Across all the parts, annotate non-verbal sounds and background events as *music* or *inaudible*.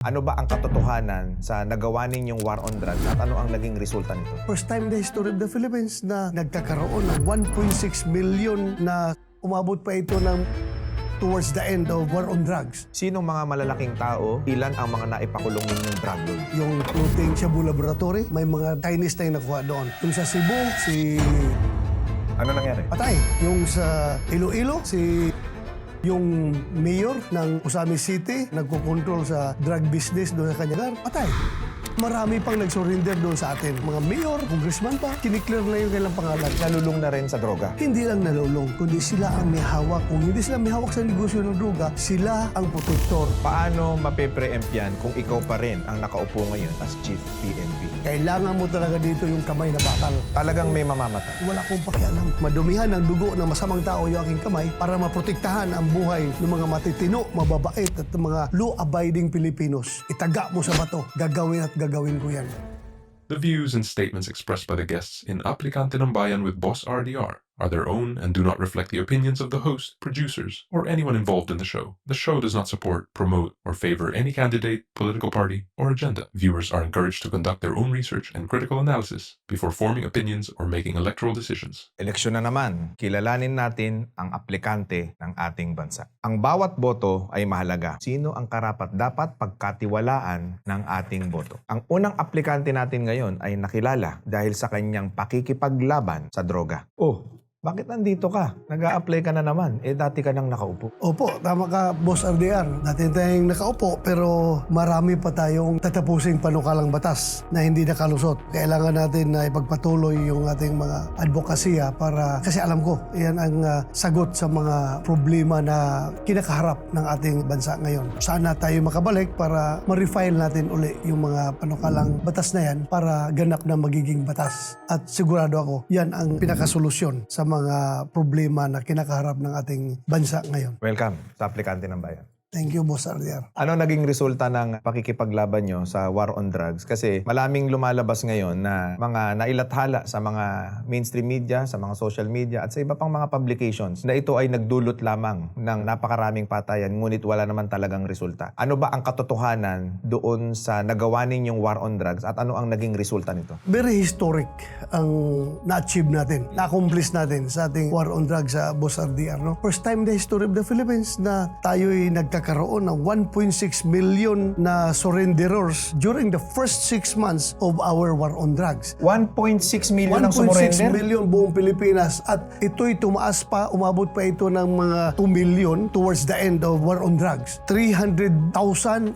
Ano ba ang katotohanan sa nagawa ninyong war on drugs at ano ang naging resulta nito? First time in the history of the Philippines na nagkakaroon ng 1.6 million na umabot pa ito ng towards the end of war on drugs. Sinong mga malalaking tao, ilan ang mga naipakulong ninyong drug lord? Yung floating Shabu Laboratory, may mga Chinese tayong nakuha doon. Yung sa Cebu, si Ano nangyari? Patay. Yung sa Iloilo, si yung mayor ng Usami City, nagkocontrol sa drug business doon sa kanya patay. Marami pang nag-surrender doon sa atin. Mga mayor, congressman pa, kiniklear na yung kailang pangalan. Nalulong na rin sa droga. Hindi lang nalulong, kundi sila ang may hawak. Kung hindi sila may hawak sa negosyo ng droga, sila ang protector. Paano mape-preempt yan kung ikaw pa rin ang nakaupo ngayon as Chief PNP? Kailangan mo talaga dito yung kamay na bakal. Talagang may mamamatay. Wala akong pakialam. Madumihan ng dugo ng masamang tao yung aking kamay para maprotektahan ang buhay ng mga matitino, mababait at mga law-abiding Pilipinos. Itaga mo sa bato. Gagawin at gagawin ko yan. The views and statements expressed by the guests in Aplicante ng Bayan with Boss RDR are their own and do not reflect the opinions of the host, producers, or anyone involved in the show. The show does not support, promote, or favor any candidate, political party, or agenda. Viewers are encouraged to conduct their own research and critical analysis before forming opinions or making electoral decisions. Eleksyon na naman, kilalanin natin ang aplikante ng ating bansa. Ang bawat boto ay mahalaga. Sino ang karapat dapat pagkatiwalaan ng ating boto? Ang unang aplikante natin ngayon ay nakilala dahil sa kanyang pakikipaglaban sa droga. Oh, bakit nandito ka? nag apply ka na naman. Eh, dati ka nang nakaupo. Opo, tama ka, Boss RDR. Dati tayong nakaupo, pero marami pa tayong tatapusing panukalang batas na hindi nakalusot. Kailangan natin na ipagpatuloy yung ating mga advokasya para, kasi alam ko, yan ang ah, sagot sa mga problema na kinakaharap ng ating bansa ngayon. Sana tayo makabalik para ma-refile natin uli yung mga panukalang batas na yan para ganap na magiging batas. At sigurado ako, yan ang pinakasolusyon sa mga problema na kinakaharap ng ating bansa ngayon. Welcome sa aplikante ng bayan. Thank you, Boss RDR. Ano naging resulta ng pakikipaglaban nyo sa war on drugs? Kasi malaming lumalabas ngayon na mga nailathala sa mga mainstream media, sa mga social media, at sa iba pang mga publications na ito ay nagdulot lamang ng napakaraming patayan ngunit wala naman talagang resulta. Ano ba ang katotohanan doon sa nagawa ninyong war on drugs at ano ang naging resulta nito? Very historic ang na-achieve natin, na-accomplish natin sa ating war on drugs sa Boss RDR. No? First time in the history of the Philippines na tayo'y nagkakaroon ng 1.6 million na surrenderers during the first six months of our war on drugs. 1.6 million ang 1.6 sumurrender? million buong Pilipinas at ito'y tumaas pa, umabot pa ito ng mga 2 million towards the end of war on drugs. 300,000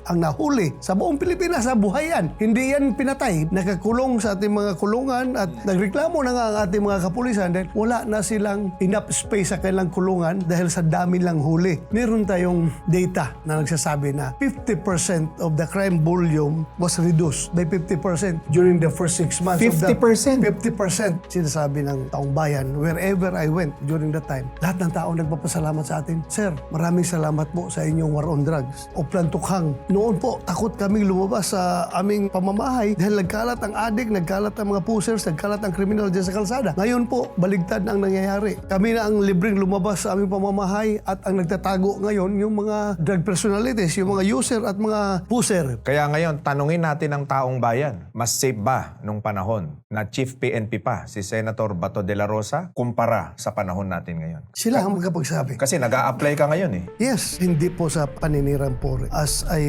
ang nahuli sa buong Pilipinas sa buhayan. Hindi yan pinatay. Nakakulong sa ating mga kulungan at nagreklamo na nga ang ating mga kapulisan dahil wala na silang enough space sa kanilang kulungan dahil sa dami lang huli. Meron tayong data na nagsasabi na 50% of the crime volume was reduced by 50% during the first six months of the 50%? 50% sinasabi ng taong bayan wherever I went during that time. Lahat ng tao nagpapasalamat sa atin. Sir, maraming salamat po sa inyong war on drugs. O plantukhang. Noon po, takot kaming lumabas sa aming pamamahay dahil nagkalat ang adik, nagkalat ang mga pusers, nagkalat ang kriminal dyan sa kalsada. Ngayon po, baligtad ang nangyayari. Kami na ang libreng lumabas sa aming pamamahay at ang nagtatago ngayon yung mga drug personalities, yung mga user at mga puser. Kaya ngayon, tanungin natin ang taong bayan. Mas safe ba nung panahon na Chief PNP pa si Senator Bato de la Rosa kumpara sa panahon natin ngayon? Sila ang magkapagsabi. Kasi nag apply ka ngayon eh. Yes, hindi po sa paninirang pore as I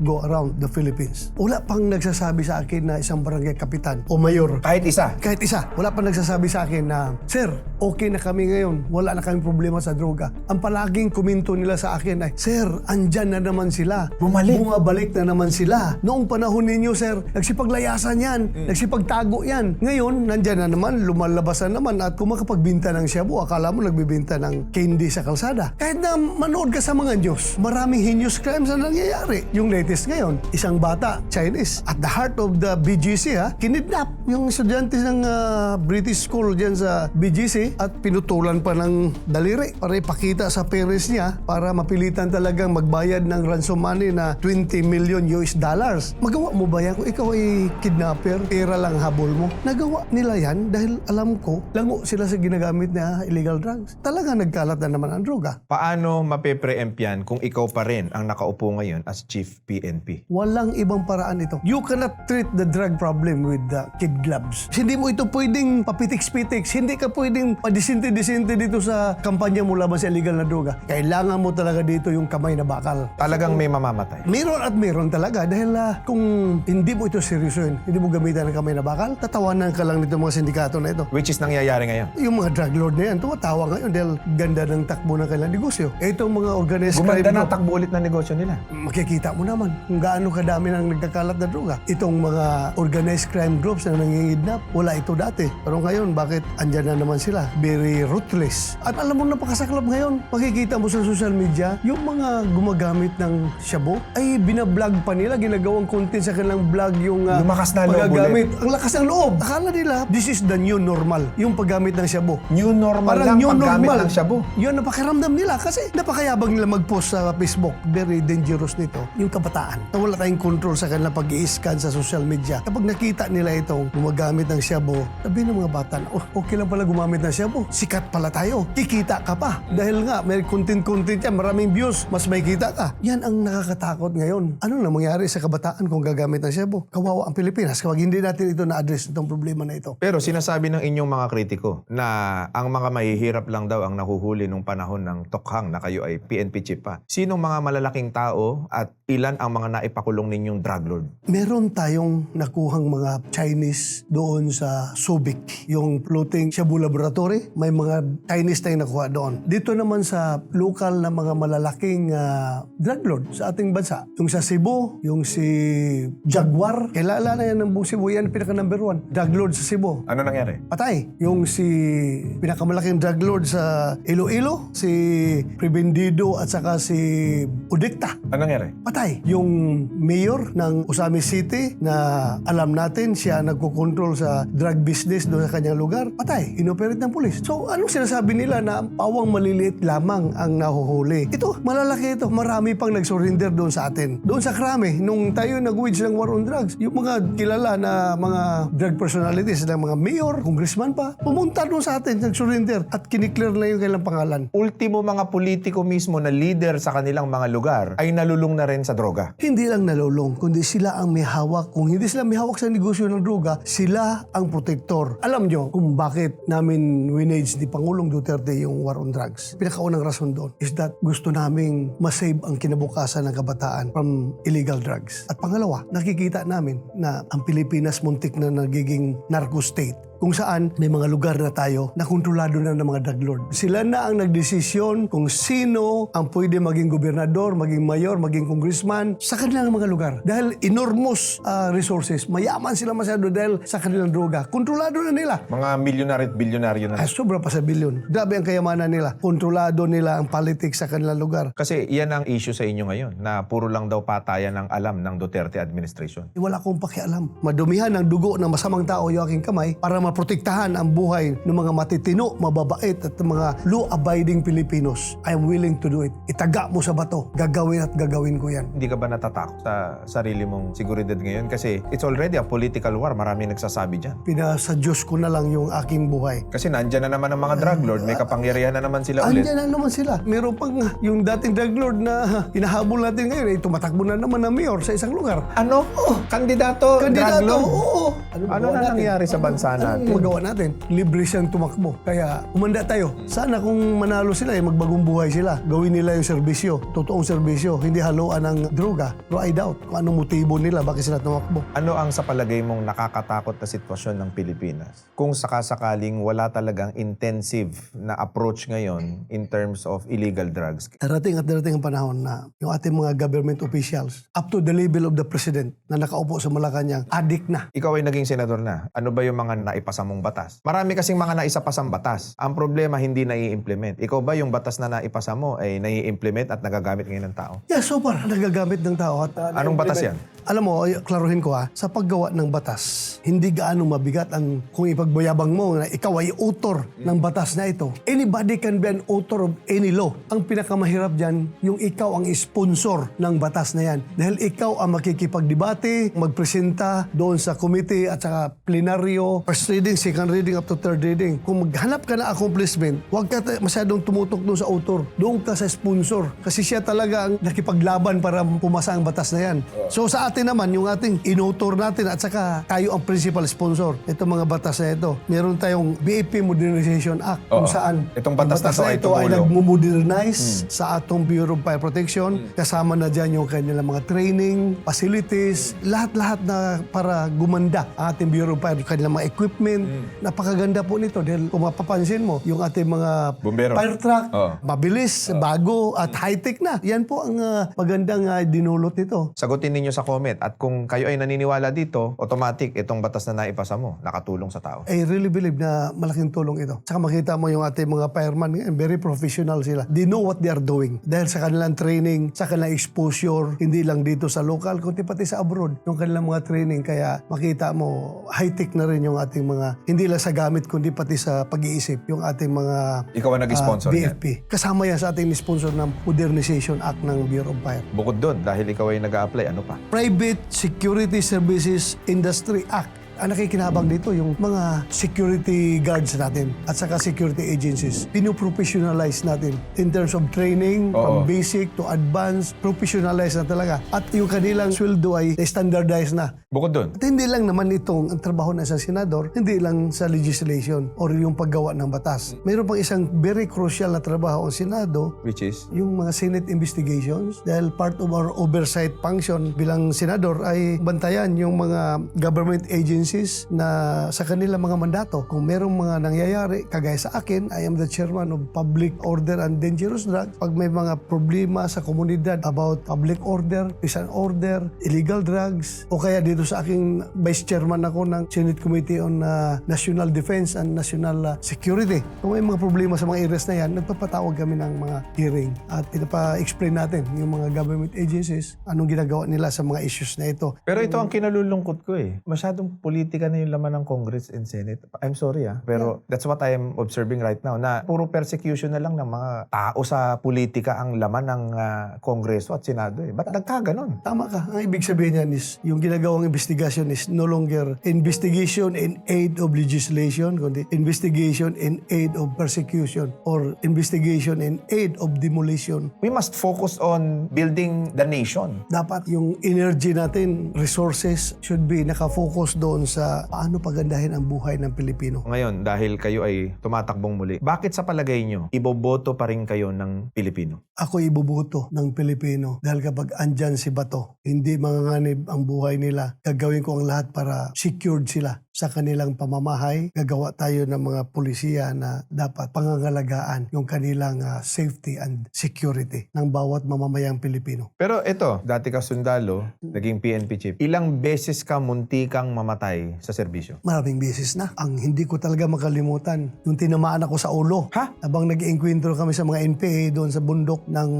go around the Philippines. Wala pang nagsasabi sa akin na isang barangay kapitan o mayor. Kahit isa. Kahit isa, wala pang nagsasabi sa akin na, Sir, okay na kami ngayon. Wala na kami problema sa droga. Ang palaging kuminto nila sa akin ay, Sir, andyan na naman sila. Bumalik. Bumabalik na naman sila. Noong panahon ninyo, Sir, nagsipaglayasan yan. Nagsipagtago yan. Ngayon, nandyan na naman, lumalabas na naman at kung makapagbinta ng shabu, akala mo nagbibinta ng candy sa kalsada. Kahit na manood ka sa mga news, maraming heinous crimes na nangyayari. Yung latest ngayon, isang bata, Chinese, at the heart of the BGC, ha, kinidnap yung estudyante ng ah, British school dyan sa BGC at pinutulan pa ng daliri para ipakita sa parents niya para mapilitan talagang kailangan magbayad ng ransom money na 20 million US dollars. Magawa mo ba yan kung ikaw ay kidnapper, pera lang habol mo? Nagawa nila yan dahil alam ko, lango sila sa ginagamit na illegal drugs. Talaga nagkalat na naman ang droga. Paano mape-preempt yan kung ikaw pa rin ang nakaupo ngayon as Chief PNP? Walang ibang paraan ito. You cannot treat the drug problem with the kid gloves. Hindi mo ito pwedeng papitiks-pitiks. Hindi ka pwedeng padisinti-disinti dito sa kampanya mo laban sa illegal na droga. Kailangan mo talaga dito yung kamay na bakal. Talagang may mamamatay. Meron at meron talaga dahil ah, kung hindi mo ito seryosoin, hindi mo gamitan ng kamay na bakal, tatawanan ka lang nito mga sindikato na ito. Which is nangyayari ngayon. Yung mga drug lord na yan, tumatawa ngayon dahil ganda ng takbo ng kailang negosyo. Itong mga organized Gumanda crime na group, takbo ulit na negosyo nila. makikita mo naman kung gaano kadami nang nagkakalat na droga. Itong mga organized crime groups na nangingidnap, wala ito dati. Pero ngayon, bakit andyan na naman sila? Very ruthless. At alam mo, napakasaklap ngayon. Makikita mo sa social media, yung mga gumagamit ng shabu, ay binablog pa nila, ginagawang content sa kanilang vlog yung ah, Lumakas na loob paggagamit. Ang lakas ng loob. Akala nila, this is the new normal, yung paggamit ng shabu. New normal Parang lang new paggamit normal. ng shabu. Yun, napakiramdam nila kasi napakayabang nila mag-post sa Facebook. Very dangerous nito. Yung kabataan. Na wala tayong control sa kanila pag scan sa social media. Kapag nakita nila itong gumagamit ng shabu, sabi ng mga bata, oh, okay lang pala gumamit ng shabu. Sikat pala tayo. Kikita ka pa. Dahil nga, may content-content yan. Maraming views. Mas may kita ka. Yan ang nakakatakot ngayon. Ano na mangyari sa kabataan kung gagamit ng shabu? Kawawa ang Pilipinas kapag hindi natin ito na-address itong problema na ito. Pero sinasabi ng inyong mga kritiko na ang mga mahihirap lang daw ang nahuhuli nung panahon ng tokhang na kayo ay PNP chief pa. Sinong mga malalaking tao at ilan ang mga naipakulong ninyong drug lord? Meron tayong nakuhang mga Chinese doon sa Subic, yung floating Shabu Laboratory. May mga Chinese tayong nakuha doon. Dito naman sa local na mga malalaking ah, drug lord sa ating bansa. Yung sa Cebu, yung si Jaguar. Kilala na yan ng buong Cebu. Yan pinaka number one. Drug lord sa Cebu. Ano nangyari? Patay. Yung si pinakamalaking drug lord sa Iloilo, si Prebendido at saka si Udikta. Ano nangyari? Patay. Yung mayor ng Usami City na alam natin siya nagkocontrol sa drug business doon sa kanyang lugar, patay. Inoperate ng pulis. So, anong sinasabi nila na ang pawang maliliit lamang ang nahuhuli? Ito, malalaki ito. Marami pang nag-surrender doon sa atin. Doon sa Krame, nung tayo nag-wage ng war on drugs, yung mga kilala na mga drug personalities, na mga mayor, congressman pa, pumunta doon sa atin, nag-surrender at kiniklear na yung kailang pangalan. Ultimo mga politiko mismo na leader sa kanilang mga lugar ay nalulung na rin sa droga. Hindi lang nalulong, kundi sila ang may hawak. Kung hindi sila may hawak sa negosyo ng droga, sila ang protektor. Alam nyo kung bakit namin winage ni Pangulong Duterte yung war on drugs. Pinakaunang rason doon is that gusto naming masave ang kinabukasan ng kabataan from illegal drugs. At pangalawa, nakikita namin na ang Pilipinas muntik na nagiging narco state kung saan may mga lugar na tayo na kontrolado na ng mga drug lord. Sila na ang nagdesisyon kung sino ang pwede maging gobernador, maging mayor, maging congressman sa kanilang mga lugar. Dahil enormous ah, resources, mayaman sila masyado dahil sa kanilang droga. Kontrolado na nila. Mga milyonaryo at bilyonaryo na. Ay, sobra pa sa bilyon. Grabe ang kayamanan nila. Kontrolado nila ang politics sa kanilang lugar. Kasi yan ang issue sa inyo ngayon na puro lang daw patayan ng alam ng Duterte administration. Wala akong pakialam. Madumihan ang dugo ng masamang tao yung aking kamay para maprotektahan ang buhay ng mga matitino, mababait at mga law-abiding Filipinos. I am willing to do it. Itaga mo sa bato. Gagawin at gagawin ko yan. Hindi ka ba natatakot sa sarili mong seguridad ngayon? Kasi it's already a political war. Marami nagsasabi dyan. Pinasa Diyos ko na lang yung aking buhay. Kasi nandyan na naman ang mga drug lord. May kapangyarihan na naman sila ulit. Andyan na naman sila. Meron pang yung dating drug lord na hinahabol natin ngayon, eh, tumatakbo na naman na mayor sa isang lugar. Ano? kandidato, Kandidato, drug lord? oo. Ano magawa na natin? nangyari sa bansa Ano natin? magawa natin? Libre siyang tumakbo. Kaya umanda tayo. Sana kung manalo sila, eh, magbagong buhay sila. Gawin nila yung serbisyo. Totoong serbisyo. Hindi haluan ng droga. Pero I doubt kung anong motibo nila, bakit sila tumakbo. Ano ang sa palagay mong nakakatakot na sitwasyon ng Pilipinas? Kung sakasakaling wala talagang intensive na approach ngayon in terms of illegal drugs. Darating at darating ang panahon na yung ating mga government officials, up to the level of the president na nakaupo sa Malacanang, adik na. Ikaw ay naging senador na. Ano ba yung mga naipasa mong batas? Marami kasing mga naisapasang batas. Ang problema, hindi nai-implement. Ikaw ba yung batas na naipasa mo ay nai-implement at nagagamit ngayon ng tao? Yeah, so far, nagagamit ng tao. At, uh, Anong batas yan? Alam mo, klaruhin ko ha, sa paggawa ng batas, hindi gaano mabigat ang kung ipagbayabang mo na ikaw ay author ng batas na ito. Anybody can be an author of any law. Ang pinakamahirap dyan, yung ikaw ang sponsor ng batas na yan. Dahil ikaw ang makikipagdebate, magpresenta doon sa committee at saka plenaryo, first reading, second reading, up to third reading. Kung maghanap ka na accomplishment, huwag ka masyadong tumutok doon sa author. Doon ka sa sponsor. Kasi siya talaga ang nakipaglaban para pumasa ang batas na yan. So sa atin naman, yung ating inauthor natin at saka tayo ang principal sponsor. Ito mga batas na ito. Meron tayong BAP Modernization Act kung Oo. saan Itong batas na to ay ito ay tumulong. nagmo-modernize sa atong Bureau of Fire Protection. Kasama na dyan yung kanilang mga training, facilities, lahat-lahat na para gumanda ang ating Bureau of Fire, kanilang mga equipment. Napakaganda po nito dahil kung mapapansin mo, yung ating mga Bumbero. fire truck, Oo. mabilis, bago at high-tech na. Yan po ang ah, magandang ah, dinulot nito. Sagutin ninyo sa comment. At kung kayo ay naniniwala dito, automatic itong batas na naipasa mo, nakatulong sa tao. I really believe na malaking tulong ito. Saka makita mo yung ating mga fireman, ngayon, very professional sila. They know what they are doing. Dahil sa kanilang training, sa kanilang exposure, hindi lang dito sa local, kundi pati sa abroad, yung kanilang mga training. Kaya makita mo, high-tech na rin yung ating mga, hindi lang sa gamit, kundi pati sa pag-iisip, yung ating mga Ikaw ang nag-sponsor niyan. BFP. Kasama yan sa ating sponsor ng Modernization Act ng Bureau of Fire. Bukod doon, dahil ikaw ay nag-a-apply, ano pa? Private Security Services Industry Act. Ang nakikinabang dito yung mga security guards natin at saka security agencies. Pinoprofessionalize natin in terms of training, Oo. from basic to advanced, professionalize na talaga. At yung kanilang sweldo ay standardized na. Bukod doon, At hindi lang naman itong ang trabaho na sa senador, hindi lang sa legislation or yung paggawa ng batas. Mayroon pang isang very crucial na trabaho ang Senado which is, yung mga Senate investigations dahil part of our oversight function bilang senador ay bantayan yung mga government agencies na sa kanilang mga mandato. Kung merong mga nangyayari, kagaya sa akin, I am the chairman of Public Order and Dangerous Drugs. Pag may mga problema sa komunidad about public order, and order, illegal drugs, o kaya dito sa aking vice chairman ako ng Senate Committee on uh, National Defense and National uh, Security. Kung may mga problema sa mga areas na yan, nagpapatawag kami ng mga hearing at pinapa-explain natin yung mga government agencies anong ginagawa nila sa mga issues na ito. pero ito ang kinalulungkot ko eh. Masyadong politika na yung laman ng Congress and Senate. I'm sorry ah, pero that's what I am observing right now na puro persecution na lang ng mga tao sa politika ang laman ng ah, Kongreso at Senado eh. Ba't nagkaganon? Tama ka. Ang ibig sabihin niyan is yung ginagawang investigation is no longer investigation in aid of legislation, kundi investigation in aid of persecution or investigation in aid of demolition. We must focus on building the nation. Dapat yung energy natin, resources, should be nakafocus doon sa paano pagandahin ang buhay ng Pilipino. Ngayon, dahil kayo ay tumatakbong muli, bakit sa palagay nyo, iboboto pa rin kayo ng Pilipino? Ako ibubuto ng Pilipino dahil kapag andyan si Bato, hindi manganganib ang buhay nila. Gagawin ko ang lahat para secured sila sa kanilang pamamahay. Gagawa tayo ng mga pulisiya na dapat pangangalagaan yung kanilang ah, safety and security ng bawat mamamayang Pilipino. Pero ito, dati ka sundalo, naging PNP chief. Ilang beses ka munti kang mamatay sa serbisyo? Maraming beses na. Ang hindi ko talaga makalimutan, yung tinamaan ako sa ulo. Ha? Habang nag-enkwentro kami sa mga NPA doon sa bundok ng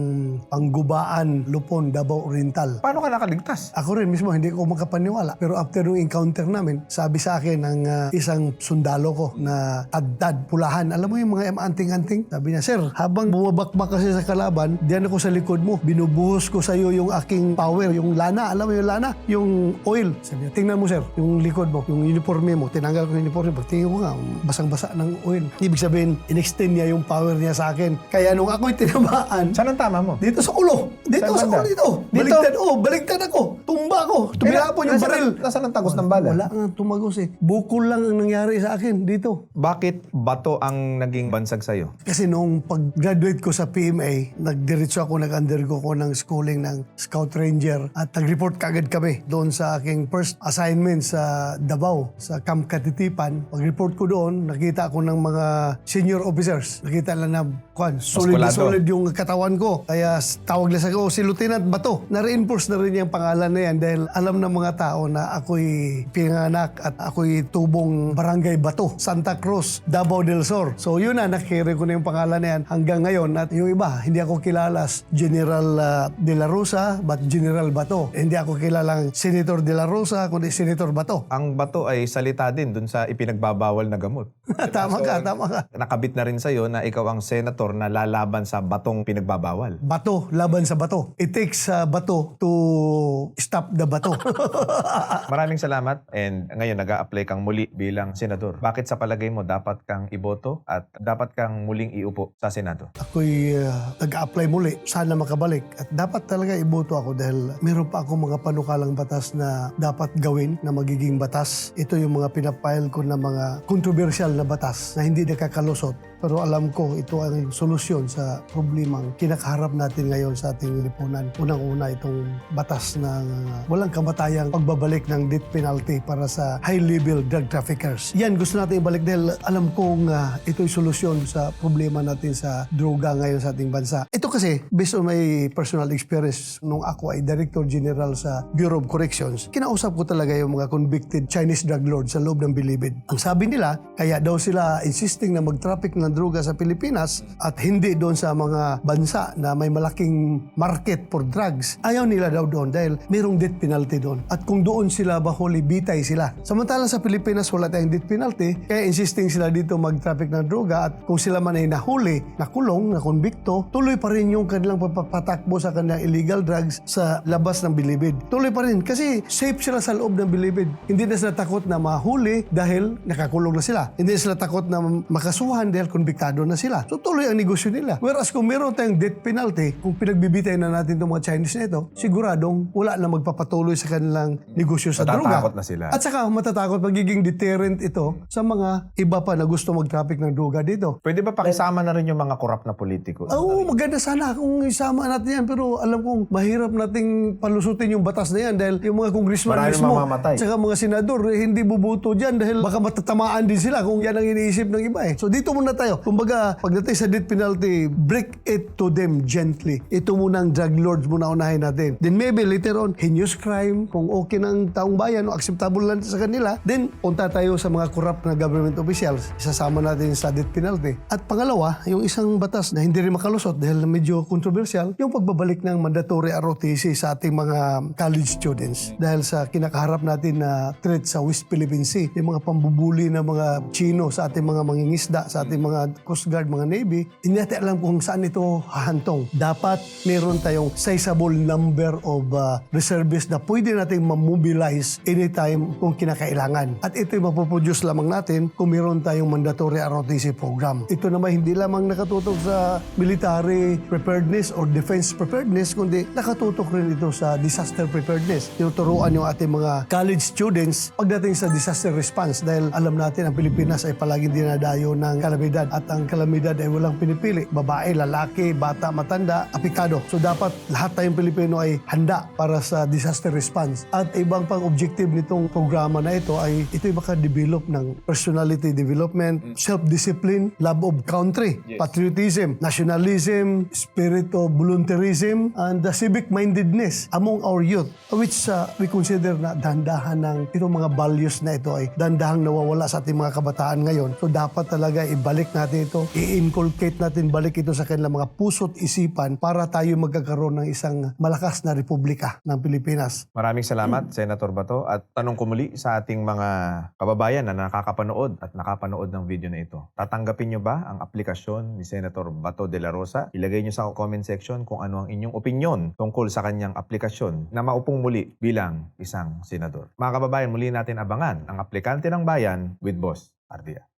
Panggubaan, Lupon, Davao Oriental. Paano ka nakaligtas? Ako rin mismo, hindi ko makapaniwala. Pero after nung encounter namin, sabi sa akin ng ah, isang sundalo ko na tad pulahan. Alam mo yung mga anting-anting? Sabi niya, Sir, habang bumabakbak kasi sa kalaban, diyan ako sa likod mo. Binubuhos ko sa iyo yung aking power, yung lana. Alam mo yung lana? Yung oil. Sabi niya, tingnan mo sir, yung likod mo, yung uniforme mo. Tinanggal ko yung uniforme. Pagtingin ko nga, basang-basa ng oil. Ibig sabihin, in-extend niya yung power niya sa akin. Kaya nung ako'y tinamaan, Saan ang tama mo? dito sa ulo. Dito Saan sa ulo dito. Dito? Baligtad. Oh, baligtad ako. Tumba ako. Tumilapon yung baril. Nasaan ang tagos ng bala? Wala nga tumagos eh. Bukol lang ang nangyari sa akin dito. Bakit bato ang naging bansag sa'yo? Kasi nung pag-graduate ko sa PMA, nagdiretso ako, nag-undergo ko ng schooling ng Scout Ranger at nag-report kagad kami doon sa aking first assignment sa Davao, sa Camp Katitipan. Pag-report ko doon, nakita ako ng mga senior officers. Nakita lang na, kwan, solid na solid yung katawan ko. Kaya tawag lang sa ko, si Lieutenant Bato. Na-reinforce na rin yung pangalan na yan dahil alam ng mga tao na ako'y pinanganak at ako'y ako'y tubong Barangay Bato, Santa Cruz, Davao del Sur. So yun na, nakikiri ko na yung pangalan na yan hanggang ngayon. At yung iba, hindi ako kilala General ah, De La Rosa, but General Bato. Hindi ako kilalang Senator De La Rosa, kundi Senator Bato. Ang bato ay salita din dun sa ipinagbabawal na gamot. *laughs* tama ka, tama ka. Nakabit na rin sa'yo na ikaw ang senator na lalaban sa batong pinagbabawal. Bato, laban sa bato. It takes ah, bato to stop the bato. *laughs* Maraming salamat and ngayon nag apply kang muli bilang senador. Bakit sa palagay mo dapat kang iboto at dapat kang muling iupo sa Senado? ako'y uh, nag-apply muli. Sana makabalik. At dapat talaga iboto ako dahil meron pa akong mga panukalang batas na dapat gawin na magiging batas. Ito yung mga pinapile ko na mga controversial na batas na hindi nakakalusot. Pero alam ko ito ang solusyon sa problemang kinakaharap natin ngayon sa ating lipunan. Unang-una itong batas ng uh, walang kamatayang pagbabalik ng death penalty para sa high-level drug traffickers. Yan gusto natin ibalik dahil alam kong uh, ito'y solusyon sa problema natin sa droga ngayon sa ating bansa. Ito kasi, based on my personal experience, nung ako ay Director General sa Bureau of Corrections, kinausap ko talaga yung mga convicted Chinese drug lords sa loob ng Bilibid. Ang sabi nila, kaya daw sila insisting na mag-traffic ng droga sa Pilipinas at hindi doon sa mga bansa na may malaking market for drugs. Ayaw nila daw doon dahil mayroong death penalty doon. At kung doon sila bahuli, bitay sila. Samantala sa Pilipinas wala tayong death penalty, kaya insisting sila dito mag-traffic ng droga at kung sila man ay nahuli, nakulong, nakonbikto, tuloy pa rin yung kanilang papatakbo sa kanilang illegal drugs sa labas ng bilibid. Tuloy pa rin kasi safe sila sa loob ng bilibid. Hindi na sila takot na mahuli dahil nakakulong na sila. Hindi sila takot na makasuhan dahil konbiktado na sila. So tuloy ang negosyo nila. Whereas kung meron tayong death penalty, kung pinagbibitay na natin itong mga Chinese na ito, siguradong wala na magpapatuloy sa kanilang negosyo sa droga. Matatakot na sila. At saka matatakot magiging deterrent ito sa mga iba pa na gusto mag-traffic ng droga dito. Pwede ba pakisama na rin yung mga korap na politiko? Oo, maganda sana kung isama natin yan. Pero alam kong mahirap nating palusutin yung batas na yan dahil yung mga congressman mismo, mamamatay. tsaka mga senador, eh, hindi bubuto dyan dahil baka matatamaan din sila kung yan ang iniisip ng iba eh. So dito muna tayo. Kumbaga, pagdating sa death penalty, break it to them gently. Ito muna ang drug lords muna unahin natin. Then maybe later on, heinous crime, kung okay ng taong bayan o acceptable lang sa kanila, then punta tayo sa mga corrupt na government officials. Isasama natin sa death penalty. At pangalawa, yung isang batas na hindi rin makalusot dahil medyo controversial, yung pagbabalik ng mandatory ROTC sa ating mga college students. Dahil sa kinakaharap natin na threat sa West Philippine Sea, yung mga pambubuli ng mga Chino sa ating mga mangingisda, sa ating mga Coast Guard, mga Navy, hindi natin alam kung saan ito hahantong. Dapat meron tayong sizable number of uh, reservists na pwede nating mamobilize anytime kung kinakailangan. At ito'y mapoproduce lamang natin kung meron tayong mandatory ROTC program. Ito naman hindi lamang nakatutok sa military preparedness or defense preparedness, kundi nakatutok rin ito sa disaster preparedness. Tinuturuan yung ating mga college students pagdating sa disaster response dahil alam natin ang Pilipinas ay palaging dinadayo ng kalamidad at ang kalamidad ay walang pinipili. Babae, lalaki, bata, matanda, apikado. So dapat lahat tayong Pilipino ay handa para sa disaster response. At ibang pang objective nitong programa na ito ay ito'y maka-develop ng personality development, self-discipline, love of country, patriotism, nationalism, spirit of volunteerism, and the civic mindedness among our youth, which uh, we consider na dandahan ng itong mga values na ito ay dandahang nawawala sa ating mga kabataan ngayon. So dapat talaga ibalik natin ito, i-inculcate natin balik ito sa kanilang mga puso't isipan para tayo magkakaroon ng isang malakas na republika ng Pilipinas. Maraming salamat, Senator Bato. At tanong ko muli sa ating mga kababayan na nakakapanood at nakapanood ng video na ito. Tatanggapin nyo ba ang aplikasyon ni Senator Bato de la Rosa? Ilagay nyo sa comment section kung ano ang inyong opinion tungkol sa kanyang aplikasyon na maupong muli bilang isang senador. Mga kababayan, muli natin abangan ang aplikante ng bayan with Boss कर दिया।